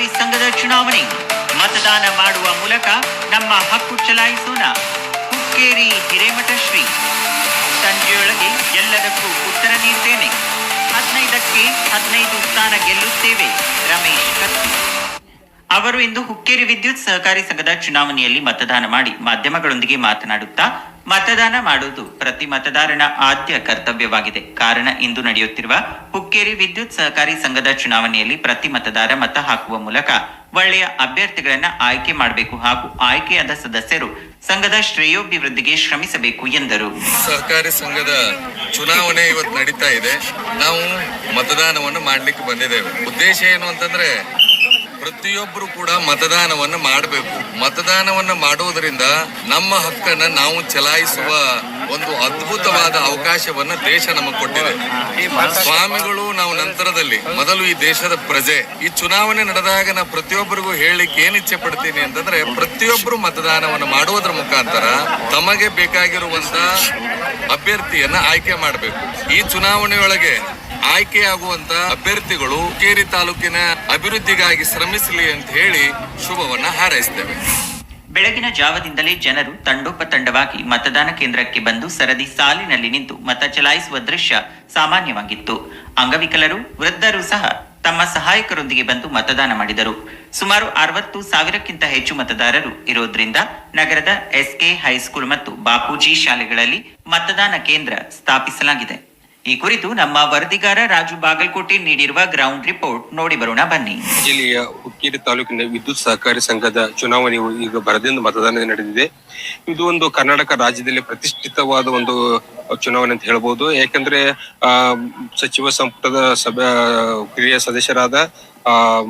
ಸಹಕಾರಿ ಸಂಘದ ಚುನಾವಣೆ. ಮತದಾನ ಮಾಡುವ ಮೂಲಕ ನಮ್ಮ ಹಕ್ಕು ಚಲಾಯಿಸೋಣ. ಹುಕ್ಕೇರಿ ಹಿರೇಮಠ ಶ್ರೀ. ಸಂಜೆಯೊಳಗೆ ಎಲ್ಲದಕ್ಕೂ ಉತ್ತರ ನೀಡ್ತೇನೆ. ಹದಿನೈದಕ್ಕೆ ಹದಿನೈದು ಸ್ಥಾನ ಗೆಲ್ಲುತ್ತೇವೆ. ರಮೇಶ್ ಕತ್ತಿ. ಅವರು ಇಂದು ಹುಕ್ಕೇರಿ ವಿದ್ಯುತ್ ಸಹಕಾರಿ ಸಂಘದ ಚುನಾವಣೆಯಲ್ಲಿ ಮತದಾನ ಮಾಡಿ ಮಾಧ್ಯಮಗಳೊಂದಿಗೆ ಮಾತನಾಡುತ್ತಾ ಮತದಾನ ಮಾಡುವುದು ಪ್ರತಿ ಮತದಾರನ ಆದ್ಯ ಕರ್ತವ್ಯವಾಗಿದೆ. ಕಾರಣ ಇಂದು ನಡೆಯುತ್ತಿರುವ ಹುಕ್ಕೇರಿ ವಿದ್ಯುತ್ ಸಹಕಾರಿ ಸಂಘದ ಚುನಾವಣೆಯಲ್ಲಿ ಪ್ರತಿ ಮತದಾರ ಮತ ಹಾಕುವ ಮೂಲಕ ಒಳ್ಳೆಯ ಅಭ್ಯರ್ಥಿಗಳನ್ನ ಆಯ್ಕೆ ಮಾಡಬೇಕು ಹಾಗೂ ಆಯ್ಕೆಯಾದ ಸದಸ್ಯರು ಸಂಘದ ಶ್ರೇಯೋಭಿವೃದ್ಧಿಗೆ ಶ್ರಮಿಸಬೇಕು ಎಂದರು. ಸಹಕಾರಿ ಸಂಘದ ಚುನಾವಣೆ ಇವತ್ತು ನಡೀತಾ ಇದೆ. ನಾವು ಮತದಾನವನ್ನು ಮಾಡಲಿಕ್ಕೆ ಬಂದಿದ್ದೇವೆ. ಉದ್ದೇಶ ಏನು ಅಂತಂದ್ರೆ ಪ್ರತಿಯೊಬ್ಬರು ಕೂಡ ಮತದಾನವನ್ನು ಮಾಡಬೇಕು. ಮತದಾನವನ್ನು ಮಾಡುವುದರಿಂದ ನಮ್ಮ ಹಕ್ಕನ್ನು ನಾವು ಚಲಾಯಿಸುವ ಒಂದು ಅದ್ಭುತವಾದ ಅವಕಾಶವನ್ನು ದೇಶ ನಮಗೆ ಕೊಟ್ಟಿದೆ. ಸ್ವಾಮಿಗಳು ನಾವು ನಂತರದಲ್ಲಿ ಮೊದಲು ಈ ದೇಶದ ಪ್ರಜೆ. ಈ ಚುನಾವಣೆ ನಡೆದಾಗ ನಾ ಪ್ರತಿಯೊಬ್ಬರಿಗೂ ಹೇಳಿಕ್ಕೆ ಏನ್ ಇಚ್ಛೆ ಪಡ್ತೀನಿ ಅಂತಂದ್ರೆ ಪ್ರತಿಯೊಬ್ಬರು ಮತದಾನವನ್ನು ಮಾಡುವುದರ ಮುಖಾಂತರ ತಮಗೆ ಬೇಕಾಗಿರುವಂತ ಅಭ್ಯರ್ಥಿಯನ್ನ ಆಯ್ಕೆ ಮಾಡಬೇಕು. ಈ ಚುನಾವಣೆಯೊಳಗೆ ಆಯ್ಕೆಯಾಗುವಂತ ಅಭ್ಯರ್ಥಿಗಳು ಕೇರಿ ತಾಲೂಕಿನ ಅಭಿವೃದ್ಧಿಗಾಗಿ ಶ್ರಮಿಸಲಿ ಅಂತ ಹೇಳಿ ಶುಭವನ್ನ ಹಾರೈಸ್ತೇವೆ. ಬೆಳಗಿನ ಜಾವದಿಂದಲೇ ಜನರು ತಂಡೋಪತಂಡವಾಗಿ ಮತದಾನ ಕೇಂದ್ರಕ್ಕೆ ಬಂದು ಸರದಿ ಸಾಲಿನಲ್ಲಿ ನಿಂತು ಮತ ಚಲಾಯಿಸುವ ದೃಶ್ಯ ಸಾಮಾನ್ಯವಾಗಿತ್ತು. ಅಂಗವಿಕಲರು, ವೃದ್ಧರು ಸಹ ತಮ್ಮ ಸಹಾಯಕರೊಂದಿಗೆ ಬಂದು ಮತದಾನ ಮಾಡಿದರು. ಸುಮಾರು ಅರವತ್ತು ಸಾವಿರಕ್ಕಿಂತ ಹೆಚ್ಚು ಮತದಾರರು ಇರೋದ್ರಿಂದ ನಗರದ ಎಸ್ಕೆ ಹೈಸ್ಕೂಲ್ ಮತ್ತು ಬಾಪೂಜಿ ಶಾಲೆಗಳಲ್ಲಿ ಮತದಾನ ಕೇಂದ್ರ ಸ್ಥಾಪಿಸಲಾಗಿದೆ. ಈ ಕುರಿತು ನಮ್ಮ ವರದಿಗಾರ ರಾಜು ಬಾಗಲಕೋಟೆ ನೀಡಿರುವ ಗ್ರೌಂಡ್ ರಿಪೋರ್ಟ್ ನೋಡಿ ಬರೋಣ, ಬನ್ನಿ. ಜಿಲ್ಲೆಯ ಹುಕ್ಕೇರಿ ತಾಲೂಕಿನ ವಿದ್ಯುತ್ ಸಹಕಾರಿ ಸಂಘದ ಚುನಾವಣೆಯು ಈಗ ಬರದಿಂದ ಮತದಾನ ನಡೆದಿದೆ. ಇದು ಒಂದು ಕರ್ನಾಟಕ ರಾಜ್ಯದಲ್ಲಿ ಪ್ರತಿಷ್ಠಿತವಾದ ಒಂದು ಚುನಾವಣೆ ಅಂತ ಹೇಳ್ಬೋದು. ಯಾಕಂದ್ರೆ, ಆ, ಸಚಿವ ಸಂಪುಟದ ಸಭೆ ಹಿರಿಯ ಸದಸ್ಯರಾದ, ಆ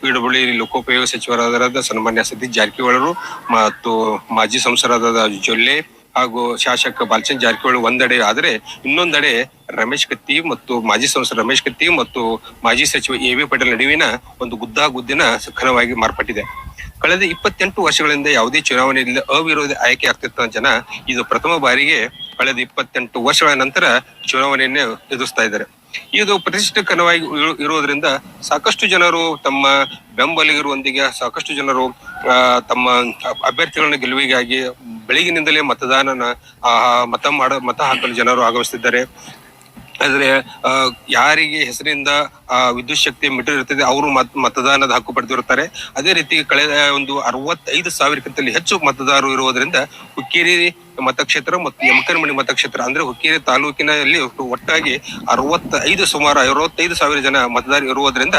ಪಿಡಬ್ಲ್ಯೂ ಲೋಕೋಪಯೋಗ ಸಚಿವರಾದ ಸನ್ಮಾನ್ಯ ಸತೀಶ್ ಜಾರಕಿಹೊಳರು ಮತ್ತು ಮಾಜಿ ಸಂಸದರಾದ ಜೊಲ್ಲೆ ಹಾಗೂ ಶಾಸಕ ಬಾಲಚಂದ್ ಜಾರಕಿಹೊಳಿ ಒಂದೆಡೆ ಆದರೆ ಇನ್ನೊಂದೆಡೆ ರಮೇಶ್ ಕತ್ತಿ ಮತ್ತು ಮಾಜಿ ಸಂಸದ ರಮೇಶ್ ಕತ್ತಿ ಮತ್ತು ಮಾಜಿ ಸಚಿವ ಎ ವಿ ಪಟೇಲ್ ನಡುವಿನ ಒಂದು ಗುದ್ದಾಗುದ್ದಿನ ಸಖರವಾಗಿ ಮಾರ್ಪಟ್ಟಿದೆ. ಕಳೆದ ಇಪ್ಪತ್ತೆಂಟು ವರ್ಷಗಳಿಂದ ಯಾವುದೇ ಚುನಾವಣೆಯಲ್ಲಿ ಅವಿರೋಧಿ ಆಯ್ಕೆ ಆಗ್ತಿತ್ತ ಜನ ಇದು ಪ್ರಥಮ ಬಾರಿಗೆ ಕಳೆದ ಇಪ್ಪತ್ತೆಂಟು ವರ್ಷಗಳ ನಂತರ ಚುನಾವಣೆಯನ್ನು ಎದುರಿಸ್ತಾ ಇದ್ದಾರೆ. ಇದು ಪ್ರತಿಷ್ಠಿತಕರವಾಗಿ ಇರು- ಇರುವುದರಿಂದ ಸಾಕಷ್ಟು ಜನರು ತಮ್ಮ ಬೆಂಬಲಿಗರೊಂದಿಗೆ ಸಾಕಷ್ಟು ಜನರು ತಮ್ಮ ಅಭ್ಯರ್ಥಿಗಳನ್ನ ಗೆಲುವಿಗಾಗಿ ಬೆಳಗಿನಿಂದಲೇ ಮತದಾನನ ಮತ ಮಾಡ, ಮತ ಹಾಕಲು ಜನರು ಆಗಮಿಸುತ್ತಿದ್ದಾರೆ ಆದರೆ ಯಾರಿಗೆ ಹೆಸರಿಂದ, ಆ, ವಿದ್ಯುತ್ ಶಕ್ತಿ ಮೀಟರ್ ಇರ್ತದೆ ಅವರು ಮತ್, ಮತದಾನದ ಹಕ್ಕು ಪಡೆದಿರುತ್ತಾರೆ. ಅದೇ ರೀತಿ ಕಳೆದ ಒಂದು ಅರವತ್ತೈದು ಸಾವಿರಕ್ಕಿಂತಲೂ ಹೆಚ್ಚು ಮತದಾರರು ಇರುವುದರಿಂದ, ಹುಕ್ಕೇರಿ ಮತಕ್ಷೇತ್ರ ಮತ್ತು ಯಮಕನಮಣಿ ಮತಕ್ಷೇತ್ರ ಅಂದ್ರೆ ಹುಕ್ಕೇರಿ ತಾಲೂಕಿನಲ್ಲಿ ಒಟ್ಟಾಗಿ ಅರವತ್ತೈದು ಸುಮಾರು ಅರವತ್ತೈದು ಸಾವಿರ ಜನ ಮತದಾರ ಇರುವುದರಿಂದ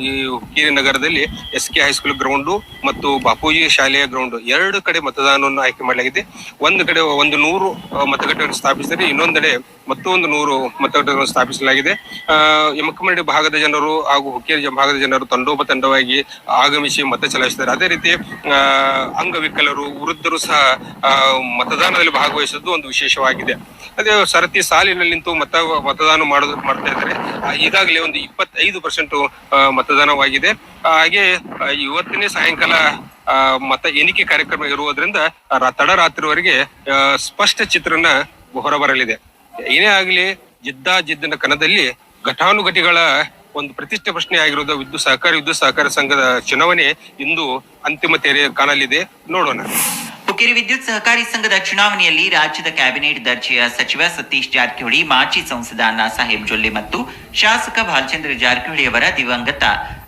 ಈ ಹುಕ್ಕೇರಿ ನಗರದಲ್ಲಿ ಎಸ್ ಕೆ ಹೈಸ್ಕೂಲ್ ಗ್ರೌಂಡು ಮತ್ತು ಬಾಪೂಜಿ ಶಾಲೆಯ ಗ್ರೌಂಡ್ ಎರಡು ಕಡೆ ಮತದಾನವನ್ನು ಆಯ್ಕೆ ಮಾಡಲಾಗಿದೆ. ಒಂದು ಕಡೆ ಒಂದು ನೂರು ಮತಗಟ್ಟೆಗಳನ್ನು ಸ್ಥಾಪಿಸಿದರೆ ಇನ್ನೊಂದೆಡೆ ಮತ್ತೊಂದು ನೂರು ಮತಗಟ್ಟೆಗಳನ್ನು ಸ್ಥಾಪಿಸಲಾಗಿದೆ. ಆ, ಯಮಕಮರಡಿ ಭಾಗದ ಜನರು ಹಾಗೂ ಹುಕ್ಕೇರಿ ಭಾಗದ ಜನರು ತಂಡೋಪತಂಡವಾಗಿ ಆಗಮಿಸಿ ಮತ ಚಲಾಯಿಸಿದ್ದಾರೆ. ಅದೇ ರೀತಿ ಅಂಗವಿಕಲರು ವೃದ್ಧರು ಸಹ ಮತದಾನದಲ್ಲಿ ಭಾಗವಹಿಸಿದ್ದು ಒಂದು ವಿಶೇಷವಾಗಿದೆ. ಅದೇ ಸರತಿ ಸಾಲಿನಲ್ಲಿ ನಿಂತು ಮತ, ಮತದಾನ ಮಾಡೋದು, ಮಾಡ್ತಾ ಇದ್ದಾರೆ. ಈಗಾಗಲೇ ಒಂದು ಇಪ್ಪತ್ತೈದು ಪರ್ಸೆಂಟ್ ಮತದಾನವಾಗಿದೆ. ಹಾಗೆ ಇವತ್ತನೇ ಸಾಯಂಕಾಲ ಮತ ಎಣಿಕೆ ಕಾರ್ಯಕ್ರಮ ಇರುವುದರಿಂದ ತಡರಾತ್ರಿವರೆಗೆ ಸ್ಪಷ್ಟ ಚಿತ್ರಣ ಹೊರಬರಲಿದೆ. ಏನೇ ಆಗಲಿ, ಜಿದ್ದ ಜಿದ್ದಿನ ಕಣದಲ್ಲಿ ಘಟಾನುಘಟಿಗಳ ಒಂದು ಪ್ರತಿಷ್ಠೆ ಪ್ರಶ್ನೆ ಆಗಿರೋದು ವಿದ್ಯುತ್ ಸಹಕಾರಿ, ವಿದ್ಯುತ್ ಸಹಕಾರ ಸಂಘದ ಚುನಾವಣೆ ಇಂದು ಅಂತಿಮ ತೆರೆ ಕಾಣಲಿದೆ. ನೋಡೋಣ. ಹುಕ್ಕೇರಿ ವಿದ್ಯುತ್ ಸಹಕಾರಿ ಸಂಘದ ಚುನಾವಣೆಯಲ್ಲಿ ರಾಜ್ಯದ ಕ್ಯಾಬಿನೆಟ್ ದರ್ಜೆಯ ಸಚಿವ ಸತೀಶ್ ಜಾರಕಿಹೊಳಿ, ಮಾಜಿ ಸಂಸದ ಅಣ್ಣಾ ಸಾಹೇಬ್ ಜೊಲ್ಲೆ ಮತ್ತು ಶಾಸಕ ಭಾಲಚಂದ್ರ ಜಾರಕಿಹೊಳಿ ಅವರ ದಿವಂಗತ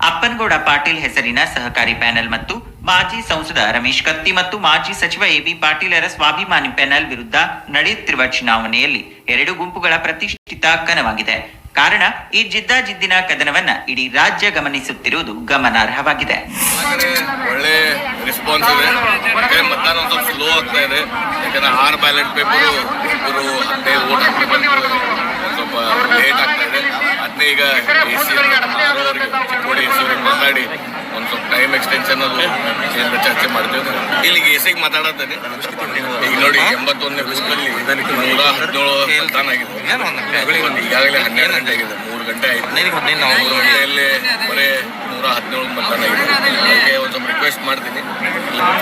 ಅಪ್ಪನಗೌಡ ಪಾಟೀಲ್ ಹೆಸರಿನ ಸಹಕಾರಿ ಪ್ಯಾನೆಲ್ ಮತ್ತು ಮಾಜಿ ಸಂಸದ ರಮೇಶ್ ಕತ್ತಿ ಮತ್ತು ಮಾಜಿ ಸಚಿವ ಎಬಿ ಪಾಟೀಲರ ಸ್ವಾಭಿಮಾನಿ ಪ್ಯಾನೆಲ್ ವಿರುದ್ಧ ನಡೆಯುತ್ತಿರುವ ಚುನಾವಣೆಯಲ್ಲಿ ಎರಡು ಗುಂಪುಗಳ ಪ್ರತಿಷ್ಠಿತ ಕನವಾಗಿದೆ ಕಾರಣ ಈ ಜಿದ್ದಾಜಿದ್ದಿನ ಕದನವನ್ನ ಇಡೀ ರಾಜ್ಯ ಗಮನಿಸುತ್ತಿರುವುದು ಗಮನಾರ್ಹವಾಗಿದೆ. ಒಳ್ಳೆ ರೆಸ್ಪಾನ್ಸ್ ಇದೆ. ಒಂದು ಪೇಪರು ಅದನ್ನೇ ಈಗ ಎ ಸಿ ಅವರಿಗೆ ಚಿಕ್ಕೋಡಿ ಎ ಸಿ ಅವ್ರಿಗೆ ಮಾತಾಡಿ. ಒಂದು ಸ್ವಲ್ಪ ಟೈಮ್ ಎಕ್ಸ್ಟೆನ್ಷನ್ ಅದು ಚರ್ಚೆ ಮಾಡ್ತೀವಿ. ಇಲ್ಲಿ ಎಸಿಗ್ ಸಿಗೆ ಮಾತಾಡತ್ತೇನೆ ಈಗ ನೋಡಿ ಎಂಬತ್ತೊಂದನೇ ಬಿಸಿಲಲ್ಲಿ ನೂರ ಹದಿನೇಳು ಆಗಿದೆ. ಈಗಾಗಲೇ ಹನ್ನೆರಡು ಗಂಟೆ ಆಗಿದೆ. ಮೂರು ಗಂಟೆ ಆಯ್ತು. ಮೂರು ಗಂಟೆಯಲ್ಲಿ ಬರೀ ನೂರ ಹದಿನೇಳು ಮತದಾನ ಆಗಿದೆ ಅದಕ್ಕೆ ಒಂದು ಸ್ವಲ್ಪ ರಿಕ್ವೆಸ್ಟ್ ಮಾಡ್ತೀನಿ.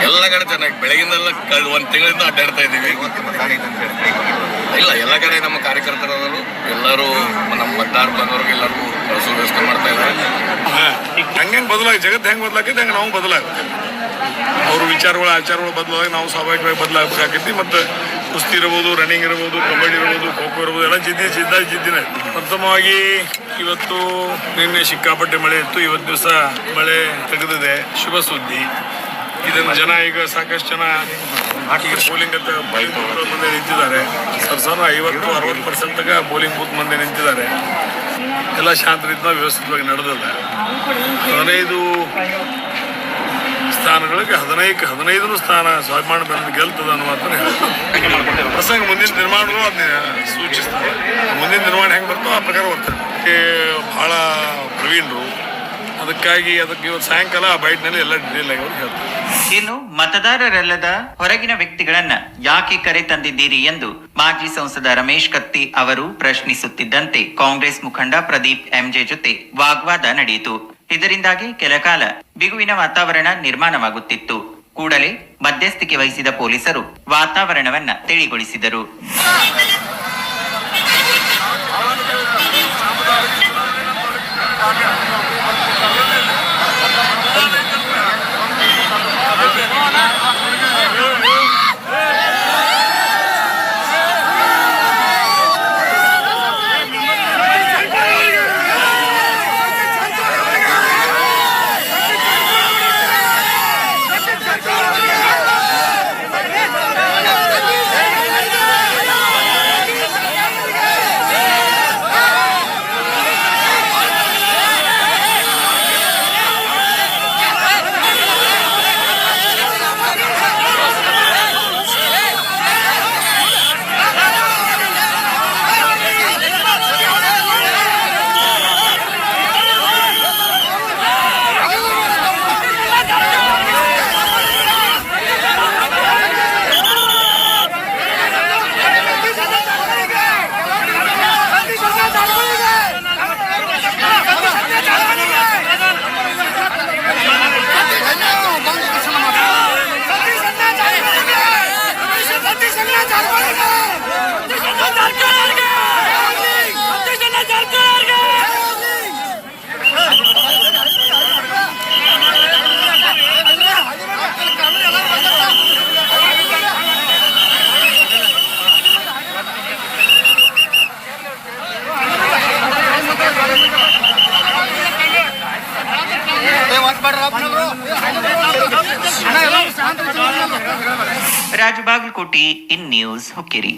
ಎಲ್ಲ ಕಡೆ ಚೆನ್ನಾಗಿ ಬೆಳಗಿಂದೆಲ್ಲ ಕಳೆದ ಒಂದು ತಿಂಗಳಿಂದ ಅಡ್ಡಾಡ್ತಾ ಇದ್ದೀವಿ. ಇಲ್ಲ ಎಲ್ಲ ಕಡೆ ನಮ್ಮ ಕಾರ್ಯಕರ್ತರಾದರು ಎಲ್ಲರೂ ನಮ್ಮ ಮತದಾರ ಬಂದವ್ರಿಗೆ ಎಲ್ಲರಿಗೂ ಕಳಿಸೋ ವ್ಯವಸ್ಥೆ ಮಾಡ್ತಾ ಇದ್ದಾರೆ ಈಗ ಹಂಗೆ ಬದಲಾಗಿ ಜಗತ್ತು ಹೆಂಗೆ ಬದಲಾಗೈತೆ ಹಂಗೆ ನಾವು ಬದಲಾಗುತ್ತೆ ಅವ್ರ ವಿಚಾರಗಳು, ಆಚಾರಗಳು ಬದಲಾಗಿ ನಾವು ಸ್ವಾಭಾವಿಕವಾಗಿ ಬದಲಾಗಬೇಕಾಗೈತಿ ಮತ್ತು ಕುಸ್ತಿ ಇರ್ಬೋದು ರನ್ನಿಂಗ್ ಇರ್ಬೋದು, ಕಬಡ್ಡಿ ಇರ್ಬೋದು, ಖೋ ಖೋ ಇರ್ಬೋದು, ಎಲ್ಲ ಜಿದ್ದಿ ಜಿದ್ದ ಜಿದ್ದಿನ. ಪ್ರಥಮವಾಗಿ ಇವತ್ತು ನಿನ್ನೆ ಸಿಕ್ಕಾಪಟ್ಟೆ ಮಳೆ ಇತ್ತು. ಇವತ್ತು ದಿವಸ ಮಳೆ ತೆಗೆದಿದೆ. ಶುಭ ಸುದ್ದಿ. ಇದನ್ನು ಜನ ಈಗ ಸಾಕಷ್ಟು ಜನ ಈಗ ಬೌಲಿಂಗ್ ಅಂತ ಬೌಲಿಂಗ್ ಮುಂದೆ ನಿಂತಿದ್ದಾರೆ. ಸರ್ ಐವತ್ತು, ಅರವತ್ತು ಪರ್ಸೆಂಟ್ ಬೌಲಿಂಗ್ ಬೂತ್ ಮುಂದೆ ನಿಂತಿದ್ದಾರೆ. ಎಲ್ಲ ಶಾಂತ ವ್ಯವಸ್ಥಿತವಾಗಿ ನಡೆದಿದೆ. ಹದಿನೈದು ಸ್ಥಾನಗಳಿಗೆ ಹದಿನೈದು ಹದಿನೈದು ಸ್ಥಾನ ಸ್ವಾಭಿಮಾನ ಬಂದು ಗೆಲ್ತದ ಅನ್ನೋ ಮಾತನ್ನು ಹೇಳ್ತಾರೆ ಪ್ರಸಂಗ ಮುಂದಿನ ನಿರ್ಮಾಣಗಳು ಅದನ್ನ ಸೂಚಿಸ್ತದೆ. ಮುಂದಿನ ನಿರ್ಮಾಣ ಹೆಂಗೆ ಬರ್ತೋ ಆ ಪ್ರಕಾರ ಬರ್ತದೆ ಭಾಳ ಪ್ರವೀಣರು ಅದಕ್ಕಾಗಿ ಅದಕ್ಕೆ ಇವತ್ತು ಸಾಯಂಕಾಲ ಆ ಬೈಟ್ನಲ್ಲಿ ಎಲ್ಲ ಡಿಟೇಲ್ ಆಗಿ ಅವ್ರು ಹೇಳ್ತಾರೆ. ಇನ್ನು ಮತದಾರರಲ್ಲದ ಹೊರಗಿನ ವ್ಯಕ್ತಿಗಳನ್ನ ಯಾಕೆ ಕರೆ ತಂದಿದ್ದೀರಿ ಎಂದು ಮಾಜಿ ಸಂಸದ ರಮೇಶ್ ಕತ್ತಿ ಅವರು ಪ್ರಶ್ನಿಸುತ್ತಿದ್ದಂತೆ ಕಾಂಗ್ರೆಸ್ ಮುಖಂಡ ಪ್ರದೀಪ್ ಎಂಜೆ ಜೊತೆ ವಾಗ್ವಾದ ನಡೆಯಿತು. ಇದರಿಂದಾಗಿ ಕೆಲಕಾಲ ಬಿಗುವಿನ ವಾತಾವರಣ ನಿರ್ಮಾಣವಾಗುತ್ತಿತ್ತು. ಕೂಡಲೇ ಮಧ್ಯಸ್ಥಿಕೆ ವಹಿಸಿದ ಪೊಲೀಸರು ವಾತಾವರಣವನ್ನ ತಿಳಿಗೊಳಿಸಿದರು. Raju Bagalkote in news Hukkeri